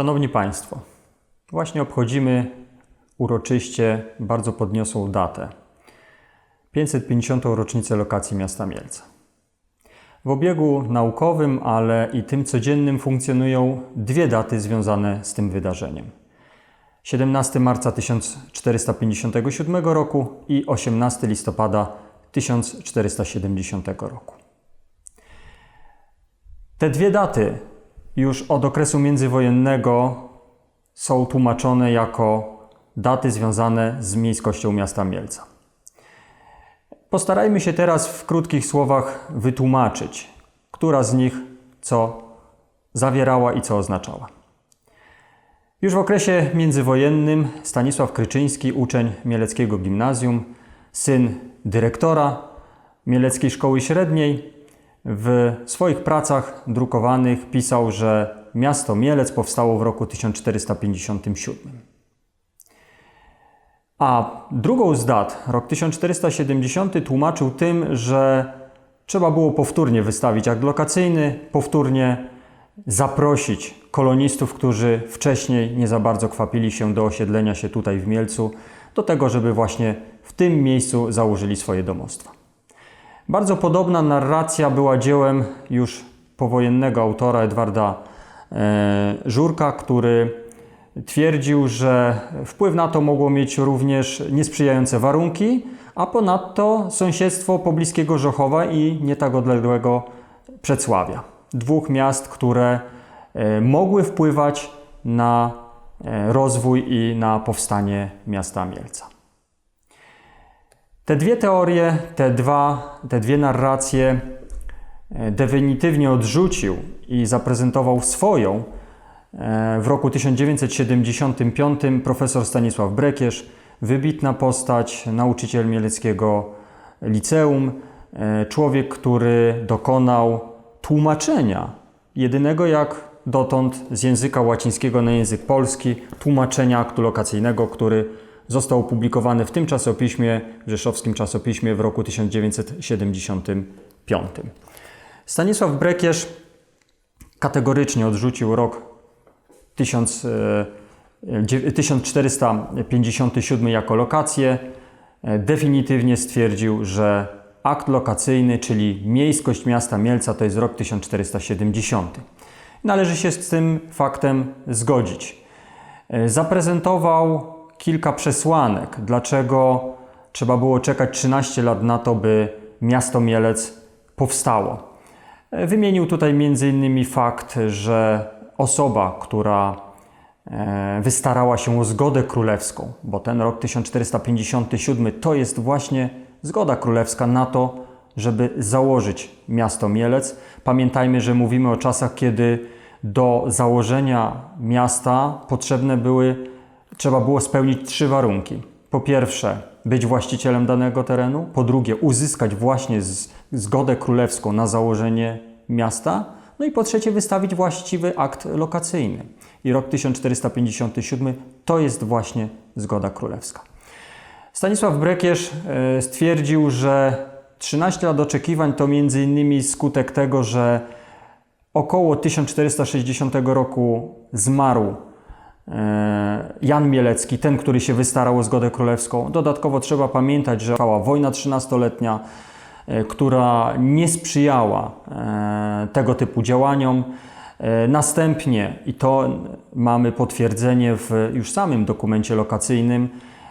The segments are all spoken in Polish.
Szanowni Państwo, właśnie obchodzimy uroczyście bardzo podniosłą datę 550. rocznicę lokacji miasta Mielca. W obiegu naukowym, ale i tym codziennym funkcjonują dwie daty związane z tym wydarzeniem. 17 marca 1457 roku i 18 listopada 1470 roku. Te dwie daty już od okresu międzywojennego są tłumaczone jako daty związane z miejskością miasta Mielca. Postarajmy się teraz w krótkich słowach wytłumaczyć, która z nich co zawierała i co oznaczała. Już w okresie międzywojennym Stanisław Kryczyński, uczeń Mieleckiego Gimnazjum, syn dyrektora Mieleckiej Szkoły Średniej, w swoich pracach drukowanych pisał, że miasto Mielec powstało w roku 1457. A drugą z dat, rok 1470, tłumaczył tym, że trzeba było powtórnie wystawić akt lokacyjny, powtórnie zaprosić kolonistów, którzy wcześniej nie za bardzo kwapili się do osiedlenia się tutaj w Mielcu, do tego, żeby właśnie w tym miejscu założyli swoje domostwa. Bardzo podobna narracja była dziełem już powojennego autora Edwarda e, Żurka, który twierdził, że wpływ na to mogło mieć również niesprzyjające warunki, a ponadto sąsiedztwo pobliskiego Żochowa i nie tak odległego Przedsławia. Dwóch miast, które e, mogły wpływać na e, rozwój i na powstanie miasta Mielca. Te dwie teorie, te, dwa, te dwie narracje e, definitywnie odrzucił i zaprezentował swoją w roku 1975 profesor Stanisław Brekierz, wybitna postać, nauczyciel mieleckiego liceum, człowiek, który dokonał tłumaczenia, jedynego jak dotąd z języka łacińskiego na język polski, tłumaczenia aktu lokacyjnego, który został opublikowany w tym czasopiśmie, w rzeszowskim czasopiśmie w roku 1975. Stanisław Brekierz kategorycznie odrzucił rok 1457 jako lokację. Definitywnie stwierdził, że akt lokacyjny, czyli miejskość miasta Mielca, to jest rok 1470. Należy się z tym faktem zgodzić. Zaprezentował kilka przesłanek, dlaczego trzeba było czekać 13 lat na to, by miasto Mielec powstało. Wymienił tutaj m.in. fakt, że osoba, która e, wystarała się o zgodę królewską, bo ten rok 1457 to jest właśnie zgoda królewska na to, żeby założyć miasto Mielec. Pamiętajmy, że mówimy o czasach, kiedy do założenia miasta potrzebne były, trzeba było spełnić trzy warunki. Po pierwsze, być właścicielem danego terenu, po drugie, uzyskać właśnie zgodę królewską na założenie miasta, no i po trzecie, wystawić właściwy akt lokacyjny. I rok 1457 to jest właśnie zgoda królewska. Stanisław Brekierz e, stwierdził, że 13 lat oczekiwań to innymi skutek tego, że około 1460 roku zmarł Jan Mielecki, ten, który się wystarał o zgodę królewską. Dodatkowo trzeba pamiętać, że trwała wojna 13-letnia, e, która nie sprzyjała tego typu działaniom. Następnie, i to mamy potwierdzenie w już samym dokumencie lokacyjnym,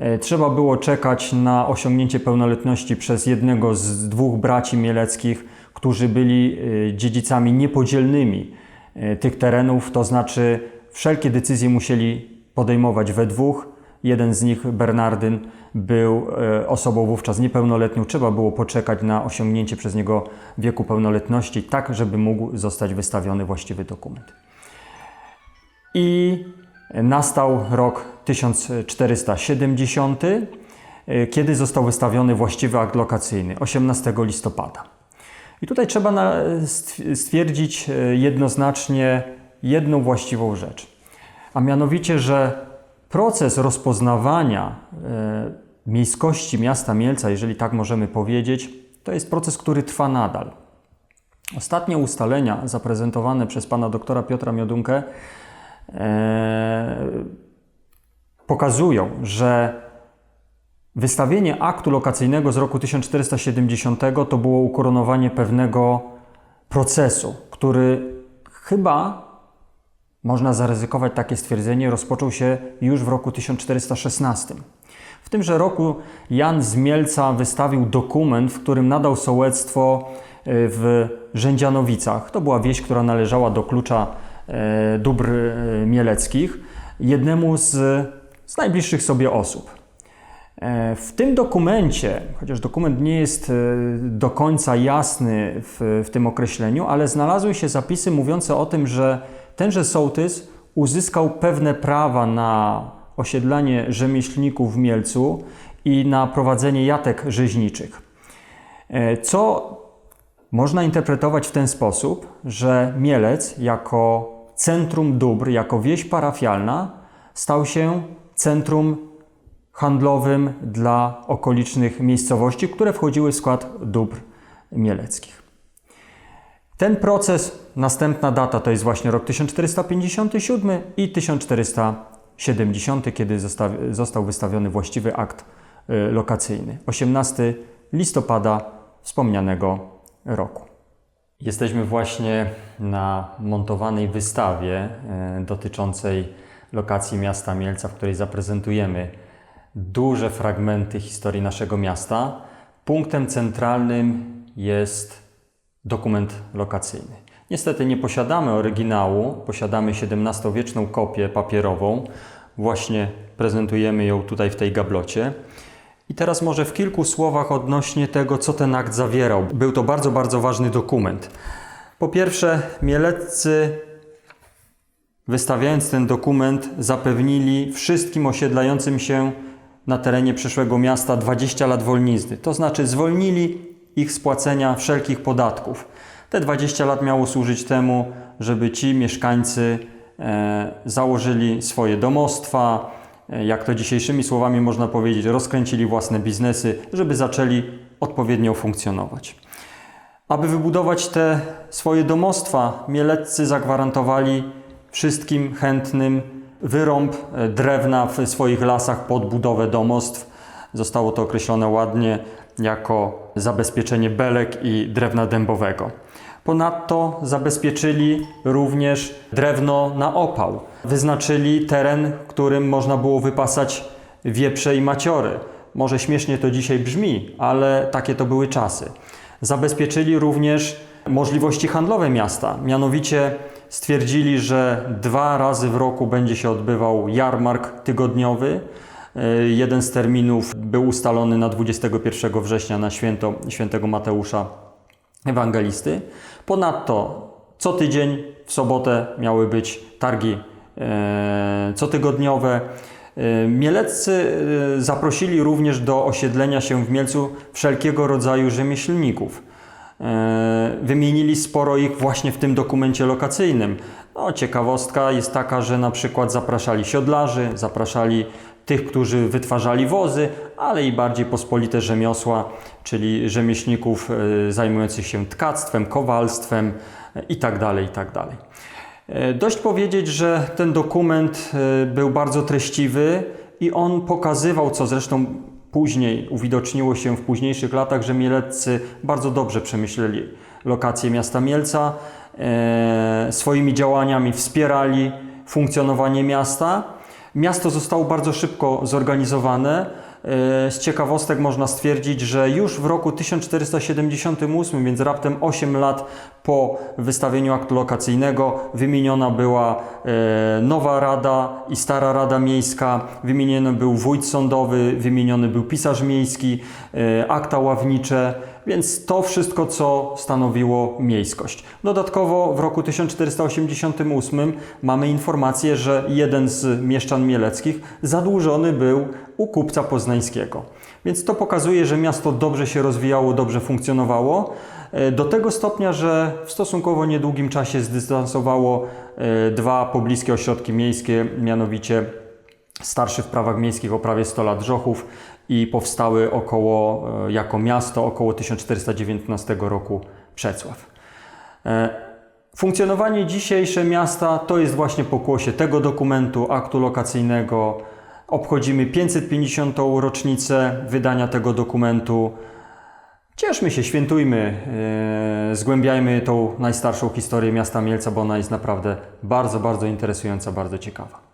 E, trzeba było czekać na osiągnięcie pełnoletności przez jednego z dwóch braci mieleckich, którzy byli e, dziedzicami niepodzielnymi e, tych terenów, to znaczy wszelkie decyzje musieli podejmować we dwóch. Jeden z nich, Bernardyn, był osobą wówczas niepełnoletnią. Trzeba było poczekać na osiągnięcie przez niego wieku pełnoletności, tak żeby mógł zostać wystawiony właściwy dokument. I Nastał rok 1470, e, kiedy został wystawiony właściwy akt lokacyjny 18 listopada. I tutaj trzeba stwierdzić e, jednoznacznie jedną właściwą rzecz, a mianowicie, że proces rozpoznawania e, miejskości miasta Mielca, jeżeli tak możemy powiedzieć, to jest proces, który trwa nadal. Ostatnie ustalenia zaprezentowane przez pana doktora Piotra Miodunkę e, pokazują, że wystawienie aktu lokacyjnego z roku 1470 to było ukoronowanie pewnego procesu, który chyba można zaryzykować takie stwierdzenie, rozpoczął się już w roku 1416. W tymże roku Jan z Mielca wystawił dokument, w którym nadał sołectwo e, w Rzędzianowicach. To była wieś, która należała do klucza e, dóbr e, mieleckich, jednemu z, z najbliższych sobie osób. W tym dokumencie, chociaż dokument nie jest do końca jasny w, w tym określeniu, ale znalazły się zapisy mówiące o tym, że tenże sołtys uzyskał pewne prawa na osiedlanie rzemieślników w Mielcu i na prowadzenie jatek rzeźniczych. E, Co można interpretować w ten sposób, że Mielec jako centrum dóbr, jako wieś parafialna stał się centrum handlowym dla okolicznych miejscowości, które wchodziły w skład dóbr mieleckich. Ten proces, następna data to jest właśnie rok 1457 i 1470, kiedy został, wystawiony właściwy akt y, lokacyjny. 18 listopada wspomnianego roku. Jesteśmy właśnie na montowanej wystawie y, dotyczącej lokacji miasta Mielca, w której zaprezentujemy duże fragmenty historii naszego miasta. Punktem centralnym jest dokument lokacyjny. Niestety nie posiadamy oryginału, posiadamy XVII-wieczną kopię papierową. Właśnie prezentujemy ją tutaj w tej gablocie. I teraz może w kilku słowach odnośnie tego, co ten akt zawierał. Był to bardzo, bardzo ważny dokument. Po pierwsze, mieleccy wystawiając ten dokument, zapewnili wszystkim osiedlającym się na terenie przyszłego miasta 20 lat wolnizny. To znaczy zwolnili ich z płacenia wszelkich podatków. Te 20 lat miało służyć temu, żeby ci mieszkańcy e, założyli swoje domostwa, e, jak to dzisiejszymi słowami można powiedzieć, rozkręcili własne biznesy, żeby zaczęli odpowiednio funkcjonować. Aby wybudować te swoje domostwa, mieleccy zagwarantowali wszystkim chętnym wyrąb e, drewna w swoich lasach pod budowę domostw. Zostało to określone ładnie jako zabezpieczenie belek i drewna dębowego. Ponadto zabezpieczyli również drewno na opał. Wyznaczyli teren, którym można było wypasać wieprze i maciory. Może śmiesznie to dzisiaj brzmi, ale takie to były czasy. Zabezpieczyli również możliwości handlowe miasta. Mianowicie stwierdzili, że dwa razy w roku będzie się odbywał jarmark tygodniowy. E, Jeden z terminów był ustalony na 21 września na święto świętego Mateusza Ewangelisty. Ponadto co tydzień w sobotę miały być targi e, cotygodniowe. E, Mieleccy zaprosili również do osiedlenia się w Mielcu wszelkiego rodzaju rzemieślników. Wymienili sporo ich właśnie w tym dokumencie lokacyjnym. No, ciekawostka jest taka, że na przykład zapraszali siodlarzy, zapraszali tych, którzy wytwarzali wozy, ale i bardziej pospolite rzemiosła, czyli rzemieślników e, zajmujących się tkactwem, kowalstwem e, itd. itd. E, Dość powiedzieć, że ten dokument był bardzo treściwy i on pokazywał, co zresztą później uwidoczniło się w późniejszych latach, że mieleccy bardzo dobrze przemyśleli lokację miasta Mielca, swoimi działaniami wspierali funkcjonowanie miasta. Miasto zostało bardzo szybko zorganizowane. E, Z ciekawostek można stwierdzić, że już w roku 1478, więc raptem 8 lat po wystawieniu aktu lokacyjnego, wymieniona była e, nowa rada i stara rada miejska, wymieniony był wójt sądowy, wymieniony był pisarz miejski, e, akta ławnicze, więc to wszystko, co stanowiło miejskość. Dodatkowo w roku 1488 mamy informację, że jeden z mieszczan mieleckich zadłużony był u kupca poznańskiego. Więc to pokazuje, że miasto dobrze się rozwijało, dobrze funkcjonowało. e, Do tego stopnia, że w stosunkowo niedługim czasie zdystansowało e, dwa pobliskie ośrodki miejskie, mianowicie starszy w prawach miejskich o prawie 100 lat Żochów i powstały około, e, jako miasto około 1419 roku Przecław. E, Funkcjonowanie dzisiejsze miasta to jest właśnie pokłosie tego dokumentu, aktu lokacyjnego. Obchodzimy 550. rocznicę wydania tego dokumentu. Cieszmy się, świętujmy, yy, zgłębiajmy tą najstarszą historię miasta Mielca, bo ona jest naprawdę bardzo, bardzo interesująca, bardzo ciekawa.